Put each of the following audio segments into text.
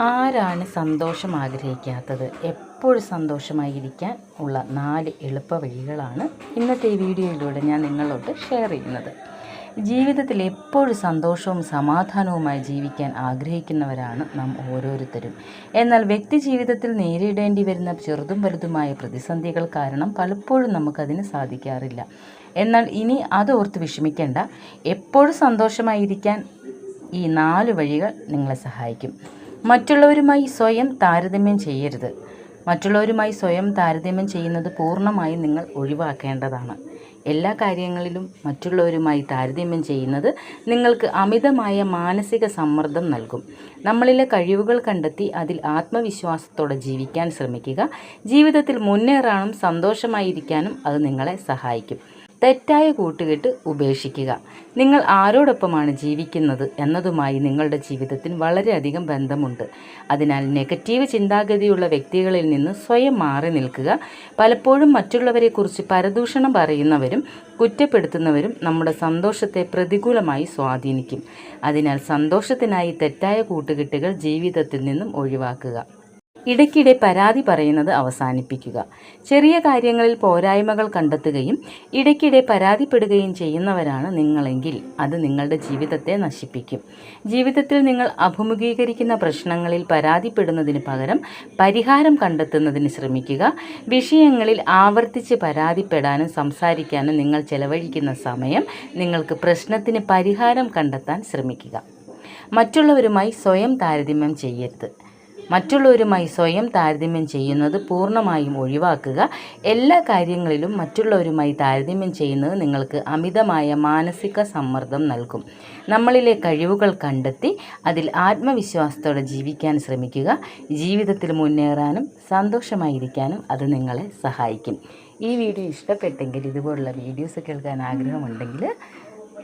ആരാണ് സന്തോഷം ആഗ്രഹിക്കാത്തത്? എപ്പോഴും സന്തോഷമായിരിക്കാൻ ഉള്ള നാല് എളുപ്പ വഴികളാണ് ഇന്നത്തെ ഈ വീഡിയോയിലൂടെ ഞാൻ നിങ്ങളോട് ഷെയർ ചെയ്യുന്നത്. ജീവിതത്തിൽ എപ്പോഴും സന്തോഷവും സമാധാനവുമായി ജീവിക്കാൻ ആഗ്രഹിക്കുന്നവരാണ് നാം ഓരോരുത്തരും. എന്നാൽ വ്യക്തി ജീവിതത്തിൽ നേരിടേണ്ടി വരുന്ന ചെറുതും വലുതുമായ പ്രതിസന്ധികൾ കാരണം പലപ്പോഴും നമുക്കതിന് സാധിക്കാറില്ല. എന്നാൽ ഇനി അതോർത്ത് വിഷമിക്കേണ്ട. എപ്പോഴും സന്തോഷമായിരിക്കാൻ ഈ നാല് വഴികൾ നിങ്ങളെ സഹായിക്കും. മറ്റുള്ളവരുമായി സ്വയം താരതമ്യം ചെയ്യരുത്. മറ്റുള്ളവരുമായി സ്വയം താരതമ്യം ചെയ്യുന്നത് പൂർണമായും നിങ്ങൾ ഒഴിവാക്കേണ്ടതാണ്. എല്ലാ കാര്യങ്ങളിലും മറ്റുള്ളവരുമായി താരതമ്യം ചെയ്യുന്നത് നിങ്ങൾക്ക് അമിതമായ മാനസിക സമ്മർദ്ദം നൽകും. നമ്മളിലെ കഴിവുകൾ കണ്ടെത്തി അതിൽ ആത്മവിശ്വാസത്തോടെ ജീവിക്കാൻ ശ്രമിക്കുക. ജീവിതത്തിൽ മുന്നേറാനും സന്തോഷമായിരിക്കാനും അത് നിങ്ങളെ സഹായിക്കും. തെറ്റായ കൂട്ടുകെട്ട് ഉപേക്ഷിക്കുക. നിങ്ങൾ ആരോടൊപ്പമാണ് ജീവിക്കുന്നത് എന്നതുമായി നിങ്ങളുടെ ജീവിതത്തിന് വളരെയധികം ബന്ധമുണ്ട്. അതിനാൽ നെഗറ്റീവ് ചിന്താഗതിയുള്ള വ്യക്തികളിൽ നിന്ന് സ്വയം മാറി നിൽക്കുക. പലപ്പോഴും മറ്റുള്ളവരെക്കുറിച്ച് പരദൂഷണം പറയുന്നവരും കുറ്റപ്പെടുത്തുന്നവരും നമ്മുടെ സന്തോഷത്തെ പ്രതികൂലമായി സ്വാധീനിക്കും. അതിനാൽ സന്തോഷത്തിനായി തെറ്റായ കൂട്ടുകെട്ടുകൾ ജീവിതത്തിൽ നിന്നും ഒഴിവാക്കുക. ഇടയ്ക്കിടെ പരാതി പറയുന്നത് അവസാനിപ്പിക്കുക. ചെറിയ കാര്യങ്ങളിൽ പോരായ്മകൾ കണ്ടെത്തുകയും ഇടയ്ക്കിടെ പരാതിപ്പെടുകയും ചെയ്യുന്നവരാണ് നിങ്ങളെങ്കിൽ അത് നിങ്ങളുടെ ജീവിതത്തെ നശിപ്പിക്കും. ജീവിതത്തിൽ നിങ്ങൾ അഭിമുഖീകരിക്കുന്ന പ്രശ്നങ്ങളിൽ പരാതിപ്പെടുന്നതിന് പകരം പരിഹാരം കണ്ടെത്തുന്നതിന് ശ്രമിക്കുക. വിഷയങ്ങളിൽ ആവർത്തിച്ച് പരാതിപ്പെടാനും സംസാരിക്കാനും നിങ്ങൾ ചെലവഴിക്കുന്ന സമയം നിങ്ങൾക്ക് പ്രശ്നത്തിന് പരിഹാരം കണ്ടെത്താൻ ശ്രമിക്കുക. മറ്റുള്ളവരുമായി സ്വയം താരതമ്യം ചെയ്യരുത്. മറ്റുള്ളവരുമായി സ്വയം താരതമ്യം ചെയ്യുന്നത് പൂർണമായും ഒഴിവാക്കുക. എല്ലാ കാര്യങ്ങളിലും മറ്റുള്ളവരുമായി താരതമ്യം ചെയ്യുന്നത് നിങ്ങൾക്ക് അമിതമായ മാനസിക സമ്മർദ്ദം നൽകും. നമ്മളിലെ കഴിവുകൾ കണ്ടെത്തി അതിൽ ആത്മവിശ്വാസത്തോടെ ജീവിക്കാൻ ശ്രമിക്കുക. ജീവിതത്തിൽ മുന്നേറാനും സന്തോഷമായിരിക്കാനും അത് നിങ്ങളെ സഹായിക്കും. ഈ വീഡിയോ ഇഷ്ടപ്പെട്ടെങ്കിൽ ഇതുപോലുള്ള വീഡിയോസ് കേൾക്കാൻ ആഗ്രഹമുണ്ടെങ്കിൽ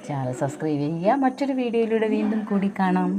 ചാനൽ സബ്സ്ക്രൈബ് ചെയ്യുക. മറ്റൊരു വീഡിയോയിലൂടെ വീണ്ടും കൂടി കാണാം.